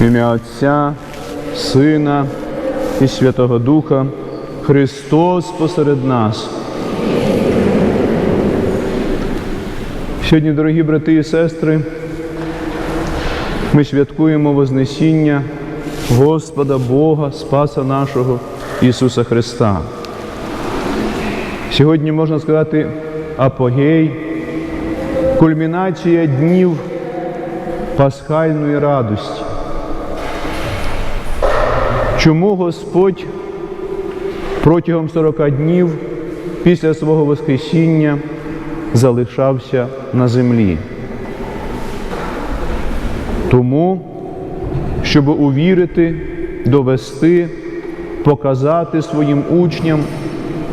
В ім'я Отця, Сина і Святого Духа, Христос посеред нас. Сьогодні, дорогі брати і сестри, ми святкуємо Вознесіння Господа Бога, Спаса нашого Ісуса Христа. Сьогодні можна сказати апогей, кульмінація днів пасхальної радості. Чому Господь протягом 40 днів після свого Воскресіння залишався на землі? Тому, щоб увірити, довести, показати своїм учням,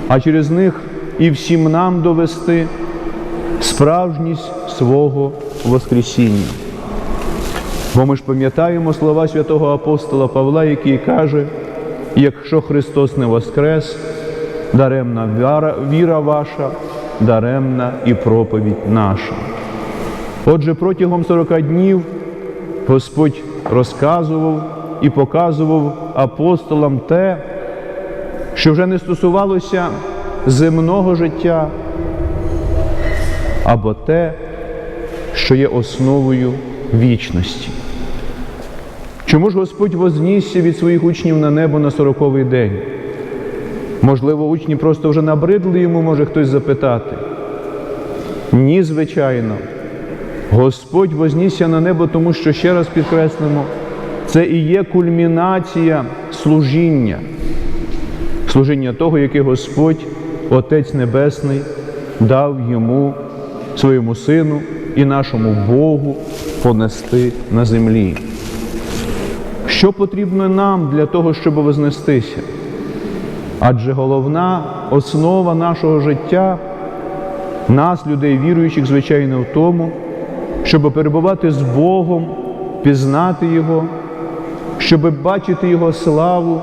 а через них і всім нам довести справжність свого Воскресіння. Бо ми ж пам'ятаємо слова святого апостола Павла, який каже, якщо Христос не воскрес, даремна віра, ваша, даремна і проповідь наша. Отже, протягом 40 днів Господь розказував і показував апостолам те, що вже не стосувалося земного життя, або те, що є основою вічності. Чому ж Господь вознісся від своїх учнів на небо на сороковий день? Можливо, учні просто вже набридли йому, може хтось запитати. Ні, звичайно. Господь вознісся на небо, тому що, ще раз підкреслимо, це і є кульмінація служіння, служіння того, яке Господь, Отець Небесний, дав йому, своєму Сину і нашому Богу понести на землі. Що потрібно нам для того, щоб вознестися? Адже головна основа нашого життя, нас, людей віруючих, звичайно, в тому, щоб перебувати з Богом, пізнати Його, щоб бачити Його славу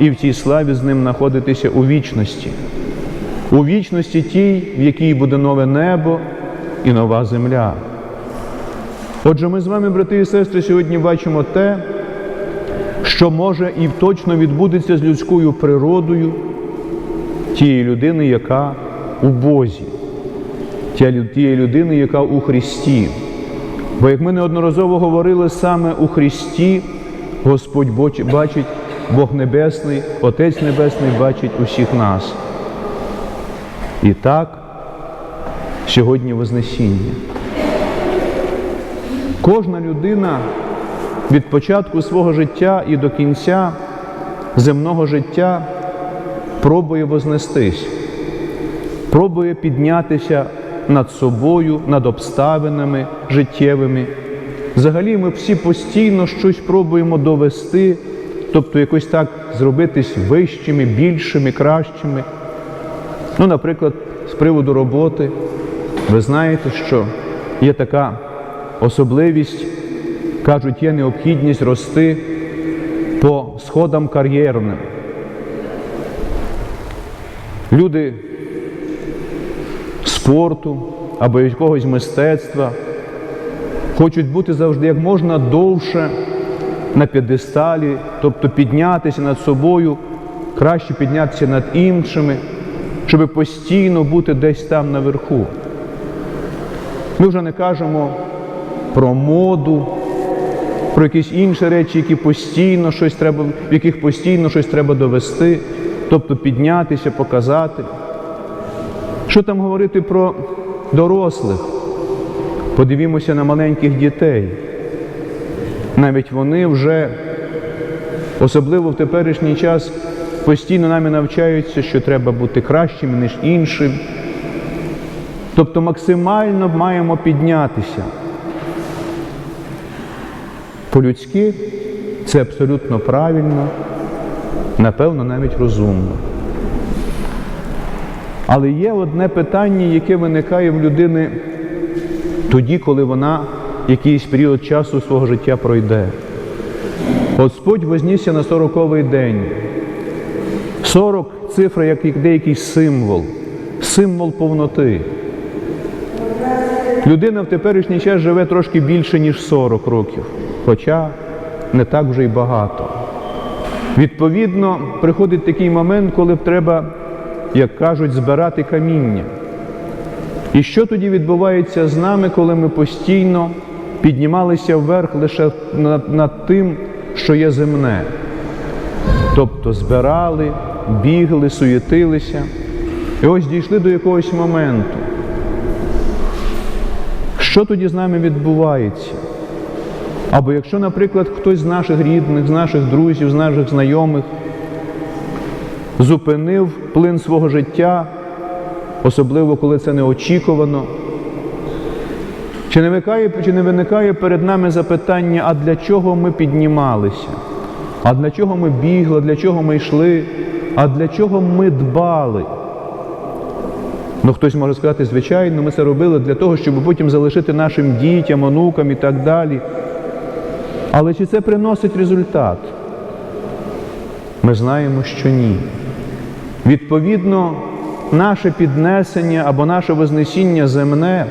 і в цій славі з Ним знаходитися у вічності, у вічності тій, в якій буде нове небо і нова земля. Отже, ми з вами, брати і сестри, сьогодні бачимо те, що може і точно відбудеться з людською природою тієї людини, яка у Бозі, тієї людини, яка у Христі. Бо, як ми неодноразово говорили, саме у Христі Господь бачить, Бог Небесний, Отець Небесний бачить усіх нас. І так, сьогодні Вознесіння. Кожна людина від початку свого життя і до кінця земного життя пробує вознестись, пробує піднятися над собою, над обставинами життєвими. Взагалі ми всі постійно щось пробуємо довести, тобто якось так зробитись вищими, більшими, кращими. Ну, наприклад, з приводу роботи, ви знаєте, що є така особливість, кажуть, є необхідність рости по сходам кар'єрним. Люди спорту або якогось мистецтва хочуть бути завжди як можна довше на п'єдесталі, тобто піднятися над собою, краще піднятися над іншими, щоб постійно бути десь там наверху. Ми вже не кажемо про моду, про якісь інші речі, які постійно щось треба, в яких постійно щось треба довести, тобто піднятися, показати. Що там говорити про дорослих? Подивімося на маленьких дітей. Навіть вони вже, особливо в теперішній час, постійно нами навчаються, що треба бути кращими, ніж іншим. Тобто максимально маємо піднятися. По-людськи це абсолютно правильно, напевно, навіть розумно. Але є одне питання, яке виникає в людини тоді, коли вона якийсь період часу свого життя пройде. Господь вознісся на сороковий день. Сорок цифра, як деякий символ, символ повноти. Людина в теперішній час живе трошки більше, ніж 40 років. Хоча не так вже й багато. Відповідно, приходить такий момент, коли треба, як кажуть, збирати каміння. І що тоді відбувається з нами, коли ми постійно піднімалися вверх лише над, над тим, що є земне? Тобто збирали, бігли, суєтилися. І ось дійшли до якогось моменту. Що тоді з нами відбувається? Або якщо, наприклад, хтось з наших рідних, з наших друзів, з наших знайомих зупинив плин свого життя, особливо коли це неочікувано, чи не виникає, чи не виникає перед нами запитання, а для чого ми піднімалися? А для чого ми бігли, для чого ми йшли, а для чого ми дбали? Ну, хтось може сказати, звичайно, ми це робили для того, щоб потім залишити нашим дітям, онукам і так далі. Але чи це приносить результат? Ми знаємо, що ні. Відповідно, наше піднесення або наше вознесіння земне,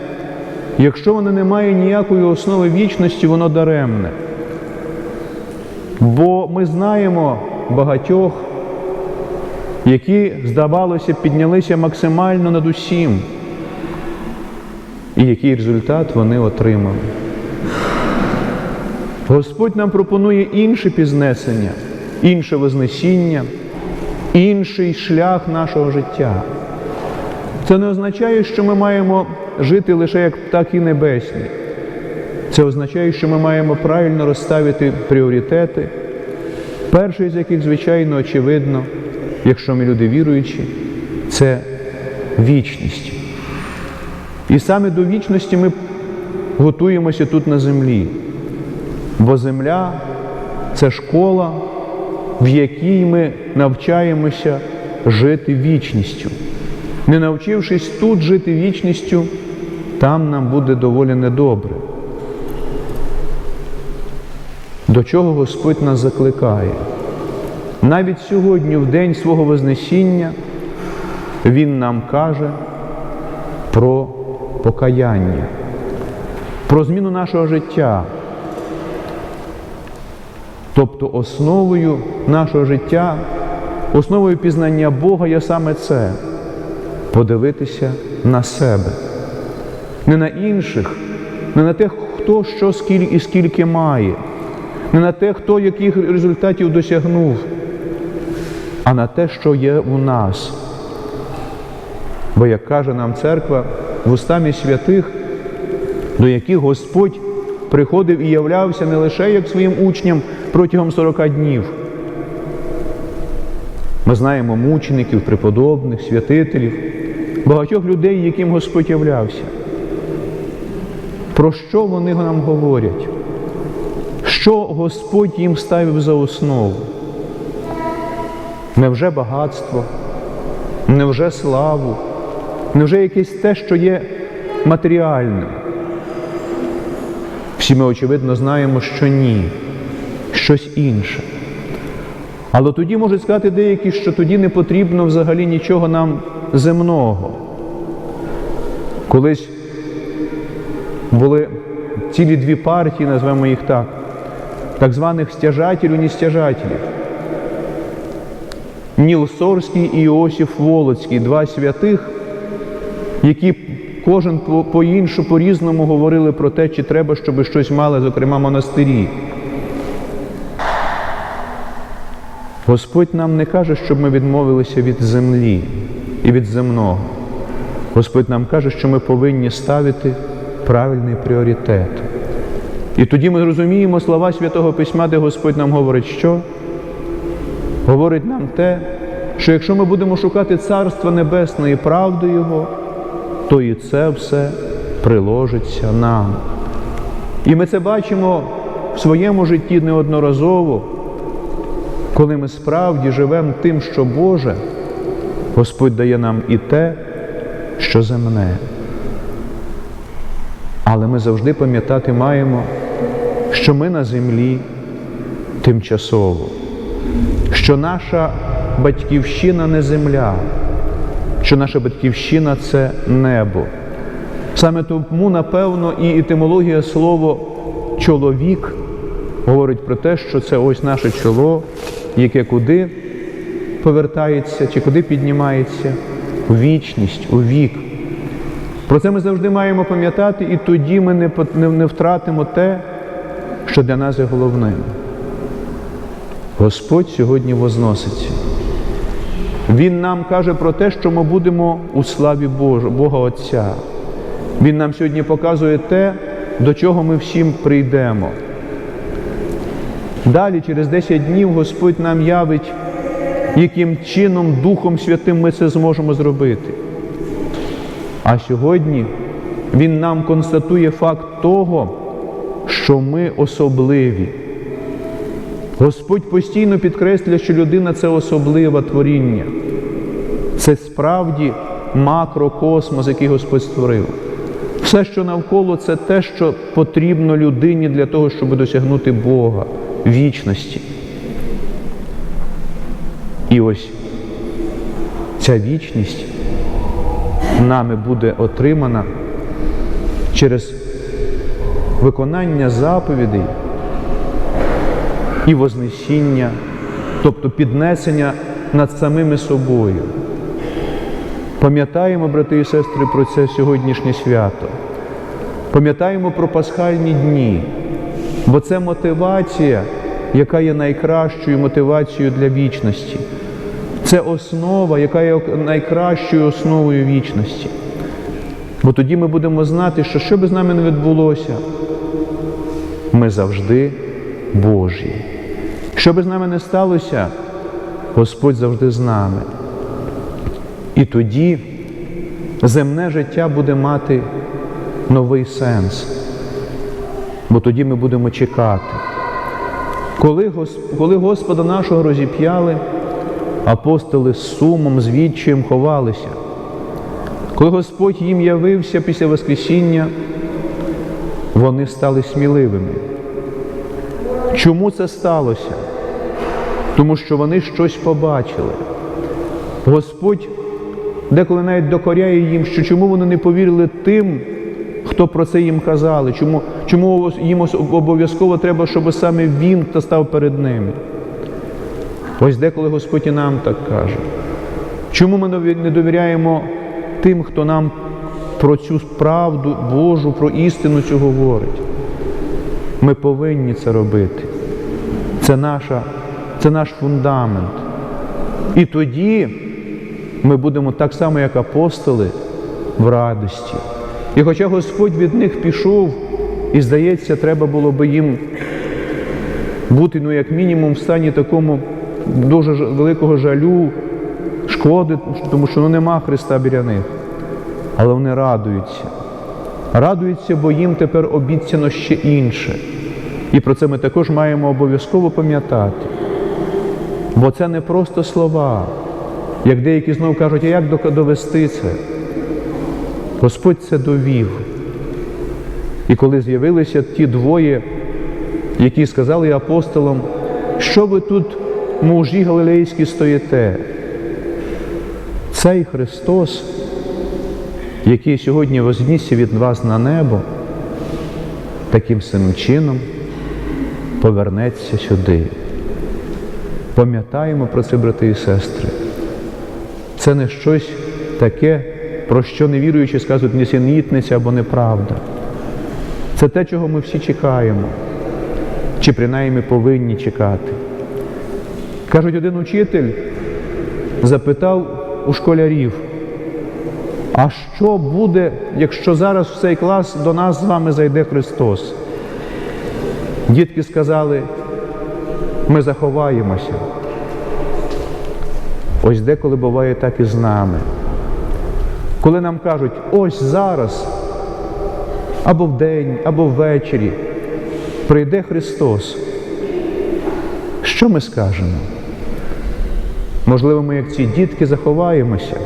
якщо воно не має ніякої основи вічності, воно даремне. Бо ми знаємо багатьох, які, здавалося, піднялися максимально над усім, і який результат вони отримали. Господь нам пропонує інше пізнесення, інше вознесіння, інший шлях нашого життя. Це не означає, що ми маємо жити лише як птахи небесні. Це означає, що ми маємо правильно розставити пріоритети, перший з яких, звичайно, очевидно, якщо ми люди віруючі, це вічність. І саме до вічності ми готуємося тут на землі. Бо земля це школа, в якій ми навчаємося жити вічністю. Не навчившись тут жити вічністю, там нам буде доволі недобре. До чого Господь нас закликає? Навіть сьогодні, в день свого Вознесіння, Він нам каже про покаяння, про зміну нашого життя. Тобто основою нашого життя, основою пізнання Бога є саме це подивитися на себе, не на інших, не на те, хто що скільки і скільки має, не на те, хто яких результатів досягнув, а на те, що є у нас. Бо, як каже нам церква, в устамі святих, до яких Господь приходив і являвся не лише як своїм учням протягом 40 днів. Ми знаємо мучеників, преподобних, святителів, багатьох людей, яким Господь являвся. Про що вони нам говорять? Що Господь їм ставив за основу? Невже багатство? Невже славу? Невже якесь те, що є матеріальним? Всі ми, очевидно, знаємо, що ні, щось інше. Але тоді можуть сказати деякі, що тоді не потрібно взагалі нічого нам земного. Колись були цілі дві партії, назвемо їх так, так званих стяжателів, нестяжателів. Ніл Сорський і Іосиф Волоцький, два святих, які кожен по-іншу, по-різному говорили про те, чи треба, щоб щось мали, зокрема монастирі. Господь нам не каже, щоб ми відмовилися від землі і від земного. Господь нам каже, що ми повинні ставити правильний пріоритет. І тоді ми зрозуміємо слова Святого Письма, де Господь нам говорить, що? Говорить нам те, що якщо ми будемо шукати Царства Небесне і правди Його, то і це все приложиться нам. І ми це бачимо в своєму житті неодноразово, коли ми справді живемо тим, що Боже, Господь дає нам і те, що земне. Але ми завжди пам'ятати маємо, що ми на землі тимчасово, що наша батьківщина не земля, що наша батьківщина це небо. Саме тому, напевно, і етимологія слова чоловік говорить про те, що це ось наше чоло, яке куди повертається чи куди піднімається у вічність, у вік. Про це ми завжди маємо пам'ятати, і тоді ми не, не, не втратимо те, що для нас є головним. Господь сьогодні возноситься. Він нам каже про те, що ми будемо у славі Бога Отця. Він нам сьогодні показує те, до чого ми всім прийдемо. Далі, через 10 днів, Господь нам явить, яким чином Духом Святим ми це зможемо зробити. А сьогодні Він нам констатує факт того, що ми особливі. Господь постійно підкреслює, що людина це особливе творіння. Це справді макрокосмос, який Господь створив. Все, що навколо, це те, що потрібно людині для того, щоб досягнути Бога, вічності. І ось ця вічність нами буде отримана через виконання заповідей і вознесіння, тобто піднесення над самими собою. Пам'ятаємо, брати і сестри, про це сьогоднішнє свято. Пам'ятаємо про пасхальні дні, бо це мотивація, яка є найкращою мотивацією для вічності. Це основа, яка є найкращою основою вічності. Бо тоді ми будемо знати, що що би з нами не відбулося, ми завжди Божі. Що би з нами не сталося, Господь завжди з нами. І тоді земне життя буде мати новий сенс. Бо тоді ми будемо чекати. Коли, Гос- коли Господа нашого розіп'яли, апостоли з сумом, з відчаєм ховалися. Коли Господь їм явився після Воскресіння, вони стали сміливими. Чому це сталося? Тому що вони щось побачили. Господь деколи навіть докоряє їм, що чому вони не повірили тим, хто про це їм казали, чому, чому їм обов'язково треба, щоб саме Він став перед ними. Ось деколи Господь і нам так каже. Чому ми не довіряємо тим, хто нам про цю правду Божу, про істину цю говорить? Ми повинні це робити. Це, наша, це наш фундамент. І тоді ми будемо так само, як апостоли, в радості. І хоча Господь від них пішов, і здається, треба було би їм бути, ну, як мінімум, в стані такому дуже великого жалю, шкоди, тому що ну, нема Христа біля них. Але вони радуються. Радуються, бо їм тепер обіцяно ще інше. І про це ми також маємо обов'язково пам'ятати. Бо це не просто слова, як деякі знову кажуть, а як довести це? Господь це довів. І коли з'явилися ті двоє, які сказали апостолам, що ви тут, мужі галилейські, стоїте? Цей Христос, який сьогодні вознісся від вас на небо, таким самим чином повернеться сюди. Пам'ятаємо про це, брати і сестри. Це не щось таке, про що невіруючі скажуть несенітниця або неправда. Це те, чого ми всі чекаємо, чи принаймні повинні чекати. Кажуть, один учитель запитав у школярів, а що буде, якщо зараз в цей клас до нас з вами зайде Христос? Дітки сказали, ми заховаємося. Ось деколи буває так і з нами. Коли нам кажуть, ось зараз, або вдень, або ввечері, прийде Христос. Що ми скажемо? Можливо, ми, як ці дітки, заховаємося,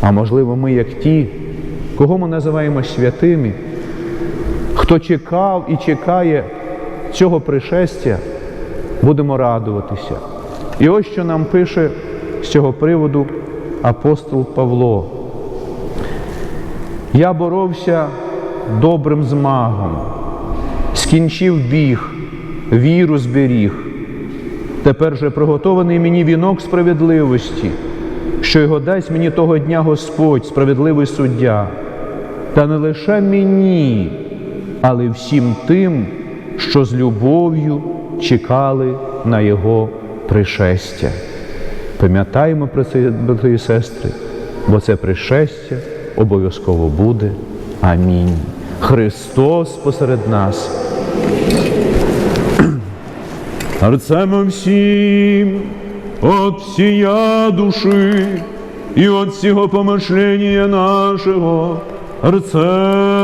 а можливо, ми, як ті, кого ми називаємо святими, хто чекав і чекає цього пришестя, будемо радуватися. І ось що нам пише з цього приводу апостол Павло. Я боровся добрим змагом, скінчив біг, віру зберіг. Тепер же приготований мені вінок справедливості, що його дасть мені того дня Господь, справедливий суддя, та не лише мені, але всім тим, що з любов'ю чекали на Його пришестя. Пам'ятаємо про це, брати і сестри, бо це пришестя обов'язково буде. Амінь. Христос посеред нас. Арцем всім от всія души і от всього помишлення нашого, Арцем